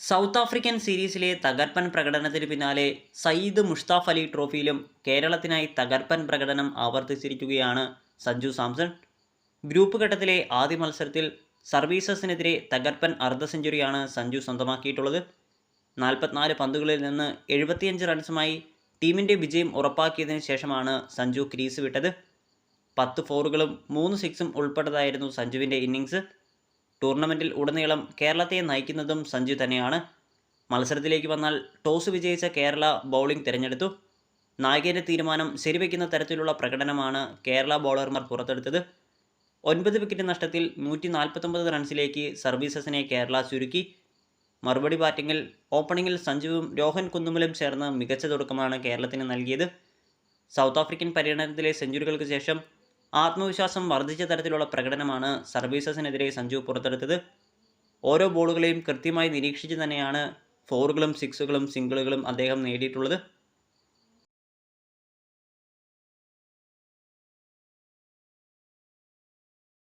South African സീരീസിലെ തകർപ്പൻ പ്രകടനത്തിന് പിന്നാലെ സയ്യിദ് മുഷ്താഫ് അലി ട്രോഫിയിലും കേരളത്തിനായി തകർപ്പൻ പ്രകടനം ആവർത്തിച്ചിരിക്കുകയാണ് സഞ്ജു സാംസൺ. ഗ്രൂപ്പ് ഘട്ടത്തിലെ ആദ്യ മത്സരത്തിൽ സർവീസസിനെതിരെ തകർപ്പൻ അർദ്ധ സെഞ്ചുറിയാണ് സഞ്ജു സ്വന്തമാക്കിയിട്ടുള്ളത്. നാൽപ്പത്തിനാല് പന്തുകളിൽ നിന്ന് എഴുപത്തിയഞ്ച് റൺസുമായി ടീമിന്റെ വിജയം ഉറപ്പാക്കിയതിന് ശേഷമാണ് സഞ്ജു ക്രീസ് വിട്ടത്. പത്ത് ഫോറുകളും മൂന്ന് സിക്സും ഉൾപ്പെട്ടതായിരുന്നു സഞ്ജുവിന്റെ ഇന്നിങ്സ് ടൂർണമെന്റിൽ ഉടനീളം കേരളത്തെ നയിക്കുന്നതും സഞ്ജു തന്നെയാണ്. മത്സരത്തിലേക്ക് വന്നാൽ ടോസ് വിജയിച്ച കേരള ബൗളിംഗ് തിരഞ്ഞെടുത്തു. നായകന്റെ തീരുമാനം ശരിവെക്കുന്ന തരത്തിലുള്ള പ്രകടനമാണ് കേരള ബൗളർമാർ പുറത്തെടുത്തത്. ഒൻപത് വിക്കറ്റ് നഷ്ടത്തിൽ നൂറ്റി നാൽപ്പത്തൊമ്പത് റൺസിലേക്ക് സർവീസസിനെ കേരള ചുരുക്കി. മറുപടി ബാറ്റിങ്ങിൽ ഓപ്പണിങ്ങിൽ സഞ്ജുവും രോഹൻ കുന്നുമലും ചേർന്ന് മികച്ച തുടക്കമാണ് കേരളത്തിന് നൽകിയത്. സൗത്ത് ആഫ്രിക്കൻ പര്യടനത്തിലെ സെഞ്ചുറികൾക്ക് ശേഷം ആത്മവിശ്വാസം വർദ്ധിച്ച തരത്തിലുള്ള പ്രകടനമാണ് സർവീസസിനെതിരെ സഞ്ജു പുറത്തെടുത്തത്. ഓരോ ബോളുകളെയും കൃത്യമായി നിരീക്ഷിച്ച് തന്നെയാണ് ഫോറുകളും സിക്സുകളും സിംഗിളുകളും അദ്ദേഹം നേടിയിട്ടുള്ളത്.